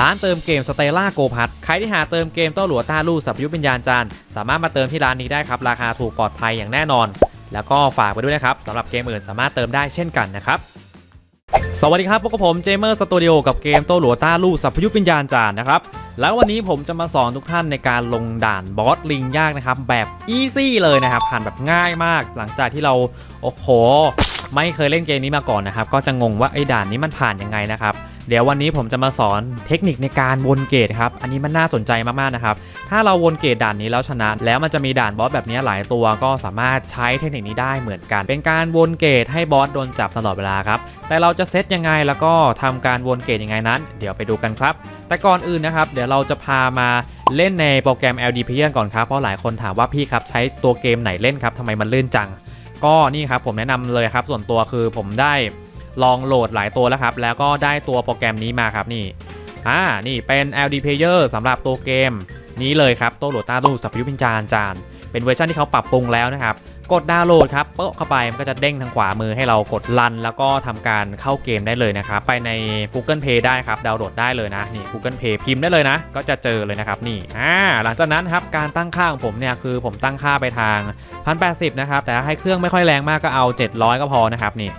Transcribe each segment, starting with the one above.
ร้านเติมเกมสเตล่าโกพัทใครที่หาเติมเกมโต้หลัวต้าลู่สับยุวิญญาณจานสามารถมาเติมที่ร้านนี้ได้ครับ ราคาถูกปลอดภัยอย่างแน่นอน แล้วก็ฝากไปด้วยนะครับสำหรับเกมอื่นสามารถเติมได้เช่นกันนะครับสวัสดีครับพวกบผมเจมเมอร์สตูดิโอกับเกมโต้หลัวต้าลู่สัพยุวิญญาณจานนะครับ แล้ววันนี้ผมจะมาสอนทุกท่านในการลงด่านบอสลิงยากนะครับ แบบอีซี่เลยนะครับ ผ่านแบบง่ายมาก หลังจากที่เราโอ้โห ไม่เคยเล่นเกมนี้มาก่อนนะครับ ก็จะงงว่าไอ้ด่านนี้มันผ่านยังไงนะครับ เดี๋ยววันนี้ผมจะมาสอนเทคนิคในการวนเกตครับ อันนี้มันน่าสนใจมากๆนะครับ ถ้าเราวนเกตด่านนี้แล้วชนะ แล้วมันจะมีด่านบอสแบบนี้หลายตัวก็สามารถใช้เทคนิคนี้ได้เหมือนกัน เป็นการวนเกตให้บอสโดนจับตลอดเวลาครับ แต่เราจะเซตยังไงแล้วก็ทำการวนเกตยังไงนั้น เดี๋ยวไปดูกันครับ แต่ก่อนอื่นนะครับ เดี๋ยวเราจะพามาเล่นในโปรแกรม LD Player ก่อนครับ เพราะหลายคนถามว่าพี่ครับใช้ตัวเกมไหนเล่นครับทำไมมันลื่นจัง ก็นี่ครับผมแนะนำเลยครับ ส่วนตัวคือผมได้ ลองโหลดหลายตัวแล้วครับ แล้วก็ได้ตัวโปรแกรมนี้มาครับนี่อ่านี่เป็น LD Player สำหรับตัวเกมนี้เลยครับโตโหลดตาลูสับยุพินจานจาน เป็นเวอร์ชันที่เขาปรับปรุงแล้วนะครับ กดดาวน์โหลดครับเปิดเข้าไปมันก็จะเด้งทางขวามือให้เรากดรัน แล้วก็ทำการเข้าเกมได้เลยนะครับไปใน Google Play ได้ครับดาวน์โหลดได้เลยนะนี่ Google Play พิมพ์ได้เลยนะ ก็จะเจอเลยนะครับนี่อ่าหลังจากนั้นครับการตั้งค่าของผมเนี่ยคือผมตั้งค่าไปทาง 1080 นะครับ แต่ให้เครื่องไม่ค่อยแรงมากก็เอา 700 ก็พอนะครับนี่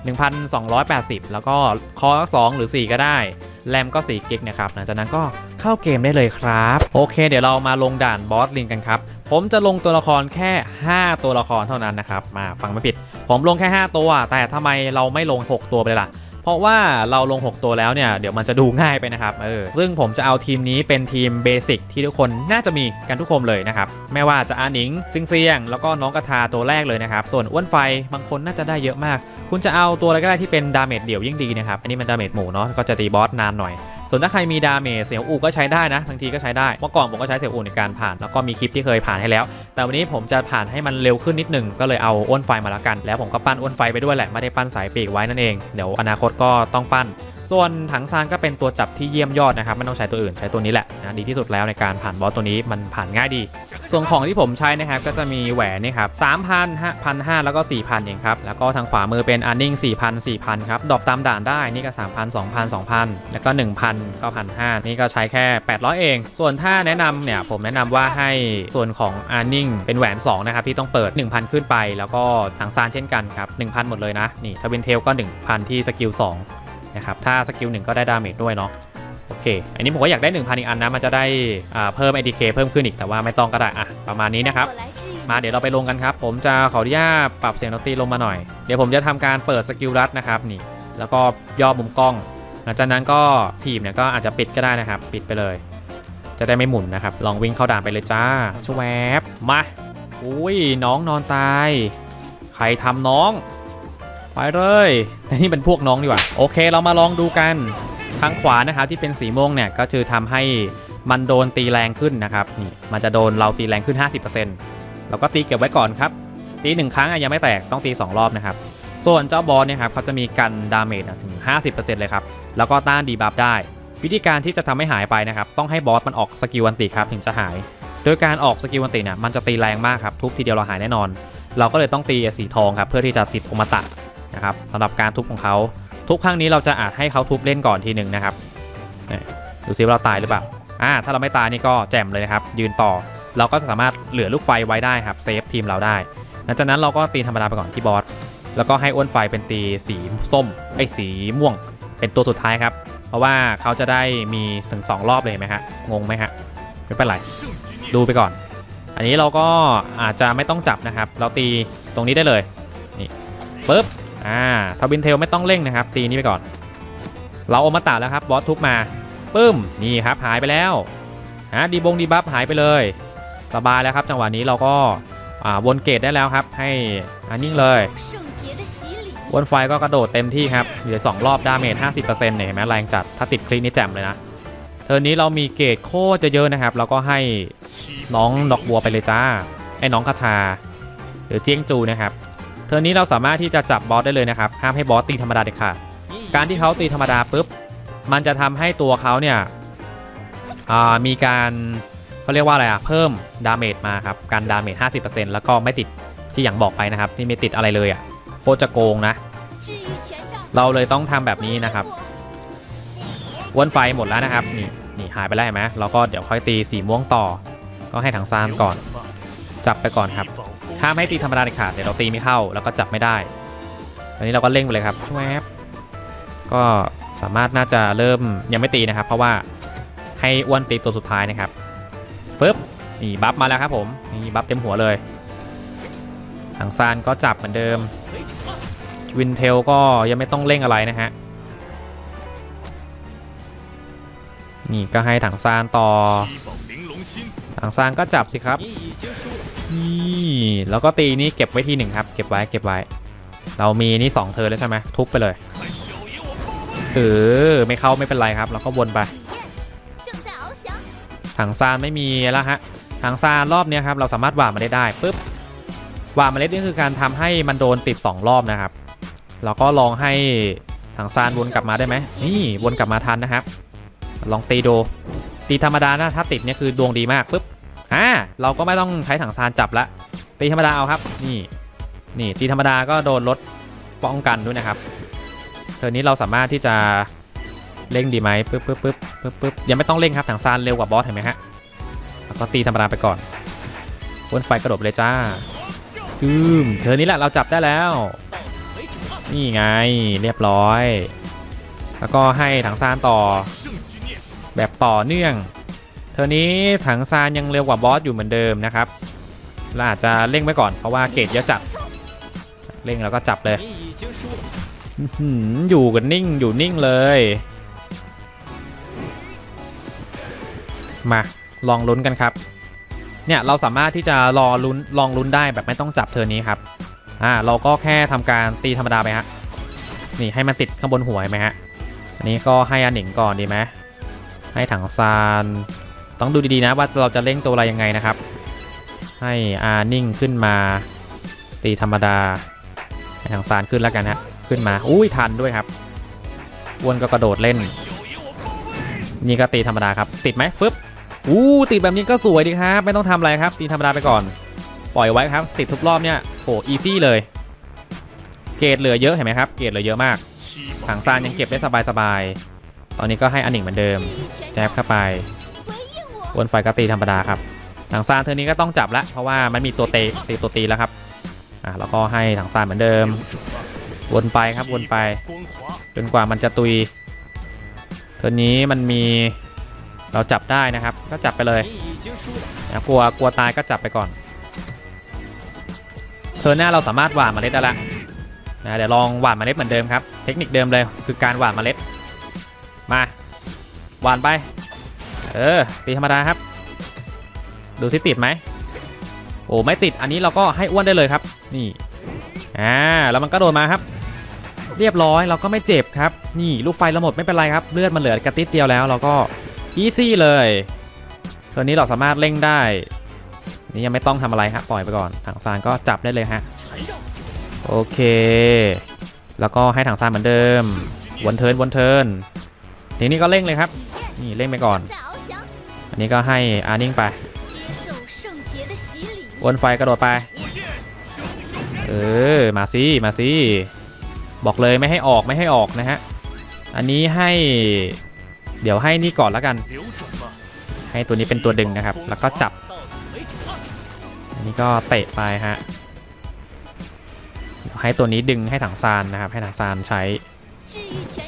1280 แล้วก็คอ2หรือ 4 ก็ได้ แรมก็4กิกนะครับหลังจากนั้นก็เข้าเกมได้เลยครับ โอเค เดี๋ยวเรามาลงด่านบอสลิงกันครับ ผมจะลงตัวละครแค่ 5 ตัวละครเท่านั้นนะครับ มาฟังไม่ผิด ผมลงแค่ 5 ตัว แต่ทำไมเราไม่ลง 6 ตัวไปเลยล่ะ เพราะว่าเราลง 6 ตัวแล้วเนี่ย เดี๋ยวมันจะดูง่ายไปนะครับเออซึ่งผมจะเอาทีมนี้เป็นทีมเบสิกที่ทุกคนน่าจะมีกันทุกคนเลยนะครับไม่ว่าจะอาหนิงซิงเซียง แล้วก็น้องกระทาตัวแรกเลยนะครับส่วนอ้วนไฟบางคนน่าจะได้เยอะมาก คุณจะเอาตัวอะไรก็ได้ที่เป็นดาเมจเดี่ยวยิ่งดีนะครับอันนี้มันดาเมจหมู่เนาะก็จะตีบอสนานหน่อย ส่วนถ้าใครมีดาเมจเสียงอูก็ใช้ได้นะบางทีก็ใช้ได้เมื่อก่อนผมก็ใช้เสียงอูในการผ่าน แล้วก็มีคลิปที่เคยผ่านให้แล้ว แต่วันนี้ผมจะผ่านให้มันเร็วขึ้นนิดหนึงก็เลยเอาอ้วนไฟมาแล้วกัน แล้วผมก็ปั้นอ้วนไฟไปด้วยแหละไม่ได้ปั้นสายปีกไว้นั่นเองเดี๋ยวอนาคตก็ต้องปั้น ส่วนถังซานก็เป็นตัวจับที่เยี่ยมยอดนะครับไม่ต้องใช้ตัวอื่นใช้ตัวนี้แหละนะดีที่สุดแล้วในการผ่านบอสตัวนี้มันผ่านง่ายดี ส่วนของที่ผมใช้นะครับก็จะมีแหวนนี่ครับ3,000 5,500แล้วก็4,000เองครับแล้วก็ทางขวามือเป็นอันนิ่ง4,000 4,000ครับดอกตามด่านได้นี่ก็3,000 2,000 2,000แล้วก็1,000ก็1,500นี่ก็ใช้แค่800เอง ส่วนถ้าแนะนำเนี่ยผมแนะนำว่าให้ส่วนของอันนิ่งเป็นแหวน2นะครับที่ต้องเปิด1,000ขึ้นไป แล้วก็ทางซานเช่นกันครับ1,000หมดเลยนะนี่ทวินเทลก็1,000ที่สกิล2 นะครับ ถ้าสกิล1ก็ได้ดาเมจด้วยเนาะ โอเค อันนี้ผมก็อยากได้ 1,000อีกอันนะ มันจะได้เพิ่ม ADK เพิ่มขึ้นอีก แต่ว่าไม่ต้องก็ได้อะประมาณนี้นะครับ มาเดี๋ยวเราไปลงกันครับ ผมจะขออนุญาตปรับเสียงดนตรีลงมาหน่อย เดี๋ยวผมจะทำการเปิดสกิลรัดนะครับนี่ แล้วก็ย่อมุมกล้อง หลังจากนั้นก็ทีมเนี่ยก็อาจจะปิดก็ได้นะครับ ปิดไปเลย จะได้ไม่หมุนนะครับ ลองวิ่งเข้าด่านไปเลยจ้าสวบมา อุ้ยน้องนอนตาย ใครทำน้อง ไปเลยแต่นี่เป็นพวกน้องดีกว่า โอเค เรามาลองดูกันทางขวานะครับที่เป็นสีม่วงเนี่ยก็คือทำให้มันโดนตีแรงขึ้นนะครับนี่มันจะโดนเราตีแรงขึ้น 50%เราก็ตีเก็บไว้ก่อนครับ ตีหนึ่งครั้งยังไม่แตกต้องตี 2 รอบนะครับ ส่วนเจ้าบอลเนี่ยครับเขาจะมีกันดาเมจถึง 50%เลยครับ แล้วก็ต้านดีบัฟได้ วิธีการที่จะทำให้หายไปนะครับ ต้องให้บอสมันออกสกิลวันติครับถึงจะหาย โดยการออกสกิลวันติเนี่ยมันจะตีแรงมากครับทุบทีเดียวเราหายแน่นอน เราก็เลยต้องตีสีทองครับเพื่อที่จะติดโอมตะ นะครับสำหรับการทุบของเขาทุกครั้งนี้เราจะอาจให้เขาทุบเล่นก่อนทีหนึ่งนะครับดูซิว่าเราตายหรือเปล่าอ่าถ้าเราไม่ตายนี่ก็แจ่มเลยนะครับ ยืนต่อเราก็สามารถเหลือลูกไฟไว้ได้ครับเซฟทีมเราได้หลังจากนั้นเราก็ตีธรรมดาไปก่อนที่บอสแล้วก็ให้อ้วนไฟเป็นตีสีส้มไอ้สีม่วง เป็นตัวสุดท้ายครับ เพราะว่าเขาจะได้มีถึง 2 รอบเลยเห็นไหมฮะงงไหมฮะไม่เป็นไรดูไปก่อน อันนี้เราก็อาจจะไม่ต้องจับนะครับ เราตีตรงนี้ได้เลยนี่ปึ๊บ อ่าทวินเทลไม่ต้องเร่งนะครับ ตีนี้ไปก่อน เราโอมาตะแล้วครับบอสทุบมาปึ้มนี่ครับหายไปแล้วฮะดีบงดีบัฟหายไปเลยสบายแล้วครับ จังหวะนี้เราก็วนเกตได้แล้วครับ ให้อันนิ่งเลย วนไฟก็กระโดดเต็มที่ครับเหลือสองรอบดาเมจ50%เนี่ยเห็นไหมแรงจัดถ้าติดคลิกนี่แจ่มเลยนะเทอร์นี้เรามีเกตโคตรจะเยอะนะครับ แล้วก็ให้น้องดอกบัวไปเลยจ้าไอ้น้องคาชาหรือเจียงจูนะครับ เทิร์นนี้เราสามารถที่จะจับบอสได้เลยนะครับห้ามให้บอสตีธรรมดาเด็ดขาดการที่เขาตีธรรมดาปุ๊บมันจะทำให้ตัวเขาเนี่ยมีการเขาเรียกว่าอะไรอะเพิ่มดาเมจมาครับการดาเมจ50%แล้วก็ไม่ติดที่อย่างบอกไปนะครับที่ไม่ติดอะไรเลยอะโคตรจะโกงนะ เราเลยต้องทำแบบนี้นะครับวนไฟหมดแล้วนะครับนี่นี่หายไปแล้วเห็นไหมเราก็เดี๋ยวค่อยตีสีม่วงต่อ ก็ให้ถังซานก่อน จับไปก่อนครับ ห้ามให้ตีธรรมดาเด็ดขาดเดี๋ยวเราตีไม่เข้าแล้วก็จับไม่ได้ตอนนี้เราก็เร่งไปเลยครับชวบก็สามารถน่าจะเริ่มยังไม่ตีนะครับ เพราะว่าให้อ้วนตีตัวสุดท้ายนะครับปึ๊บนี่บัฟมาแล้วครับผมนี่บัฟเต็มหัวเลยทางซานก็จับเหมือนเดิมวินเทลก็ยังไม่ต้องเร่งอะไรนะฮะนี่ก็ให้ถังซานต่อถังซานก็จับสิครับ แล้วก็ตีนี้เก็บไว้ทีหนึ่งครับ เก็บไว้เก็บไว้ เรามีนี่สองเธอแล้วใช่ไหมทุบไปเลยเออไม่เข้าไม่เป็นไรครับ แล้วก็วนไปถังซานไม่มีแล้วฮะถังซานรอบนี้ครับเราสามารถหว่านมาได้ได้ปุ๊บหว่านเมล็ดนี่คือการทำให้มันโดนติด 2 รอบนะครับ แล้วก็ลองให้ถังซานวนกลับมาได้ไหมนี่วนกลับมาทันนะครับ ลองตีโด ตีธรรมดานะถ้าติดเนี่ยคือดวงดีมากปุ๊บอ่าเราก็ไม่ต้องใช้ถังซานจับละ ตีธรรมดาเอาครับ นี่นี่ตีธรรมดาก็โดนลดป้องกันด้วยนะครับเทอร์นี้เราสามารถที่จะเล่งดีไหมปึ๊บปึ๊บปึ๊บปึ๊บปึ๊บยังไม่ต้องเล่งครับถังซานเร็วกว่าบอสเห็นไหมฮะแล้วก็ตีธรรมดาไปก่อนวนไฟกระโดดเลยจ้าอืมเธอนี้แหละเราจับได้แล้ว นี่ไงเรียบร้อย แล้วก็ให้ถังซานต่อ แบบต่อเนื่อง เธอนี้ถังซานยังเร็วกว่าบอสอยู่เหมือนเดิมนะครับ เราอาจจะเร่งไวก่อนเพราะว่าเกตเยอะจัดเร่งแล้วก็จับเลยอยู่กันนิ่งอยู่นิ่งเลย มาลองลุ้นกันครับ เนี่ยเราสามารถที่จะรอลุ้นลองลุ้นได้แบบไม่ต้องจับเธอนี้ครับอ่าเราก็แค่ทำการตีธรรมดาไปฮะนี่ให้มันติดข้างบนหัวไหมฮะอันนี้ก็ให้อันหนิงก่อนดีไหมให้ถังซานต้องดูดีๆนะว่าเราจะเล่งตัวอะไรยังไงนะครับ ให้อานิ่งขึ้นมา ตีธรรมดาทางซานขึ้นแล้วกันฮะขึ้นมาอุ้ยทันด้วยครับอ้วนก็กระโดดเล่น นี่ก็ตีธรรมดาครับ ติดไหมฟึบอู้ติดแบบนี้ก็สวยดีครับ ไม่ต้องทำอะไรครับ ตีธรรมดาไปก่อน ปล่อยไว้ครับ ติดทุกรอบเนี่ยโหอีซี่เลย เกรดเหลือเยอะเห็นไหมครับ เกรดเหลือเยอะมากถังซานยังเก็บได้สบายๆตอนนี้ก็ให้อันหนึ่งเหมือนเดิม แจ็บเข้าไปวนไฟก็ตีธรรมดาครับ ถังซานเทอร์นี้ก็ต้องจับละเพราะว่ามันมีตัวเตะตีตัวตีแล้วครับอ่าแล้วก็ให้ถังซานเหมือนเดิม วนไปครับวนไป จนกว่ามันจะตุยเทอร์นี้มันมีเราจับได้นะครับ ก็จับไปเลยนะกลัวกลัวตายก็จับไปก่อนเทอร์หน้าเราสามารถหว่านเมล็ดได้ละนะเดี๋ยวลองหว่านเมล็ดเหมือนเดิมครับ เทคนิคเดิมเลยคือการหว่านเมล็ด มาหว่านไป เออตีธรรมดาครับ ดูที่ติดไหมโอ้ไม่ติดอันนี้เราก็ให้อ้วนได้เลยครับ นี่อ่าแล้วมันก็โดนมาครับ เรียบร้อยเราก็ไม่เจ็บครับ นี่ลูกไฟเราหมดไม่เป็นไรครับเลือดมันเหลือกระติดเดียวแล้วเราก็อีซี่เลยตัวนี้เราสามารถเล่งได้ นี่ยังไม่ต้องทำอะไรครับปล่อยไปก่อนถังซานก็จับได้เลยฮะโอเค แล้วก็ให้ถังซานเหมือนเดิมวนเทินวนเทินทีนี้ก็เล่งเลยครับ นี่เล่งไปก่อน อันนี้ก็ให้อานิ่งไป วนไฟกระโดดไป เออ มาสิมาสิบอกเลยไม่ให้ออกไม่ให้ออกนะฮะ อันนี้ให้ เดี๋ยวให้นี่ก่อนแล้วกัน ให้ตัวนี้เป็นตัวดึงนะครับ แล้วก็จับ อันนี้ก็เตะไปฮะให้ตัวนี้ดึงให้ถังซานนะครับ ให้ถังซานใช้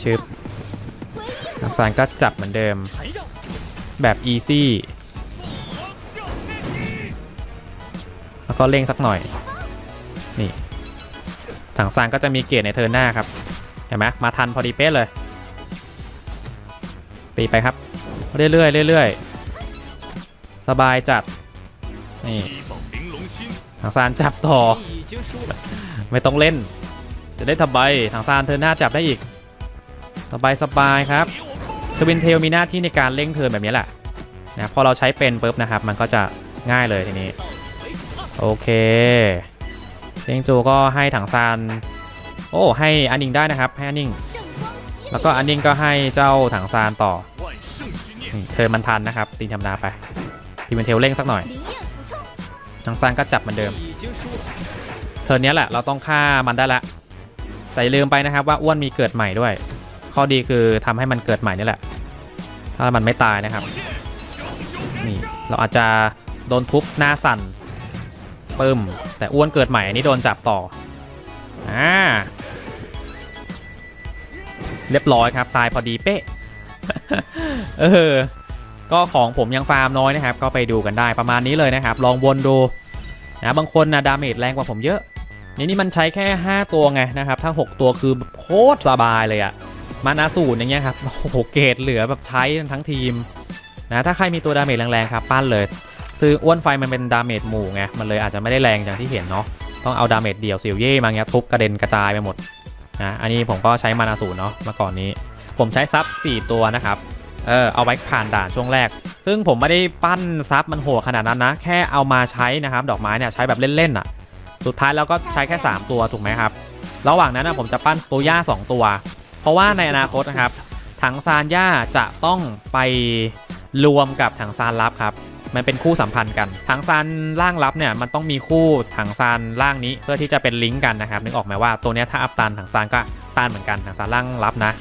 ชึบถังซานก็จับเหมือนเดิม แบบอีซี่ แล้วก็เร่งสักหน่อย นี่ ถังซานก็จะมีเกียรดในเทิร์นหน้าครับ เห็นไหมมาทันพอดีเป๊ะเลย ตีไปครับ เรื่อยๆเรื่อยๆ สบายจัด นี่ถังซานจับต่อ ไม่ต้องเล่น จะได้ทำใบถังซานเทิร์นหน้าจับได้อีก สบายสบายครับทวินเทลมีหน้าที่ในการเร่งเทิร์นแบบนี้แหละนะพอเราใช้เป็นปุ๊บนะครับ มันก็จะง่ายเลยทีนี้ โอเคเลียงจูก็ให้ถังซานโอ้ให้อันนิงได้นะครับให้อันนิงแล้วก็อันนิงก็ให้เจ้าถังซานต่อเธอมันทันนะครับตีนชำนาไปพิมเทลเร่งสักหน่อยถังซานก็จับเหมือนเดิมเธอเนี้ยแหละเราต้องฆ่ามันได้ละแต่ลืมไปนะครับว่าอ้วนมีเกิดใหม่ด้วย ข้อดีคือทำให้มันเกิดใหม่นี่แหละ ถ้ามันไม่ตายนะครับนี่เราอาจจะโดนทุบหน้าสั่น ปึ้ม แต่อ้วนเกิดใหม่อันนี้โดนจับต่อ อ่า เรียบร้อยครับ ตายพอดีเป๊ะ เออ ก็ของผมยังฟาร์มน้อยนะครับ ก็ไปดูกันได้ประมาณนี้เลยนะครับ ลองวนดูนะบางคนนะดาเมจแรงกว่าผมเยอะ นี่นี่มันใช้แค่ 5 ตัวไงนะครับ ถ้า 6 ตัวคือโคตรสบายเลยอะมานาสูตรอย่างเงี้ยครับ โอ้โห เกรดเหลือแบบใช้ทั้งทีมนะ ถ้าใครมีตัวดาเมจแรงๆครับ ปั้นเลย ซึ่งอ้วนไฟมันเป็นดาเมจหมู่ไง มันเลยอาจจะไม่ได้แรงอย่างที่เห็นเนาะ ต้องเอาดาเมจเดี่ยวซิลเย่มาเงี้ยทุบกระเด็นกระจายไปหมดนะ อันนี้ผมก็ใช้มานาสูตรเนาะเมื่อก่อนนี้ ผมใช้ซับ 4 ตัวนะครับ เออเอาไว้ผ่านด่านช่วงแรก ซึ่งผมไม่ได้ปั้นซับมันโหดขนาดนั้นนะ แค่เอามาใช้นะครับ ดอกไม้เนี่ยใช้แบบเล่นๆอะ สุดท้ายแล้วก็ใช้แค่ 3 ตัวถูกไหมครับ ระหว่างนั้นนะผมจะปั้นตัวย่า2 ตัว เพราะว่าในอนาคตนะครับ ถังซานย่าจะต้องไปรวมกับถังซานลับครับ มันเป็นคู่สัมพันธ์กันถังซานล่างลับเนี่ยมันต้องมีคู่ถังซานล่างนี้เพื่อที่จะเป็นลิงก์กันนะครับนึกออกไหมว่าตัวเนี้ยถ้าอัพตันถังซานก็ตันเหมือนกันถังซานล่างลับนะ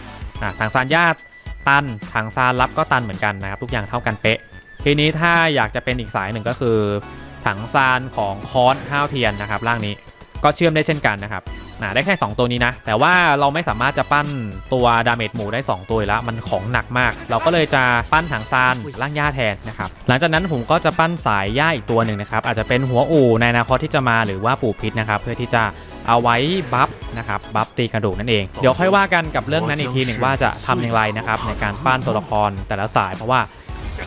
อะถังซานญาตันถังซานลับก็ตันเหมือนกันนะครับทุกอย่างเท่ากันเป๊ะ ทีนี้ถ้าอยากจะเป็นอีกสายหนึ่งก็คือ ถังซานของคอนห้าวเทียนนะครับล่างนี้ ก็เชื่อมได้เช่นกันนะครับอ่าได้แค่ 2 ตัวนี้นะ แต่ว่าเราไม่สามารถจะปั้นตัวดาเมจหมูได้ 2 ตัวอยู่แล้วมันของหนักมาก เราก็เลยจะปั้นถังซานล่างหญ้าแทนนะครับหลังจากนั้นผมก็จะปั้นสายหญ้าอีกตัวหนึ่งนะครับอาจจะเป็นหัวอู่ในอนาคตที่จะมาหรือว่าปู่พิษนะครับเพื่อที่จะเอาไว้บัฟนะครับบัฟตีกระดูกนั่นเองเดี๋ยวค่อยว่ากันกับเรื่องนั้นอีกทีหนึ่งว่าจะทำอย่างไรนะครับในการปั้นตัวละครแต่ละสายเพราะว่า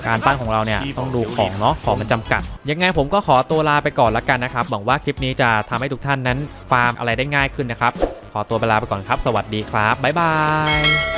การปั้นของเราเนี่ยต้องดูของเนาะของมันจำกัด ยังไงผมก็ขอตัวลาไปก่อนละกันนะครับหวังว่าคลิปนี้จะทำให้ทุกท่านนั้นฟาร์มอะไรได้ง่ายขึ้นนะครับ ขอตัวไปลาไปก่อนครับ สวัสดีครับบ๊ายบาย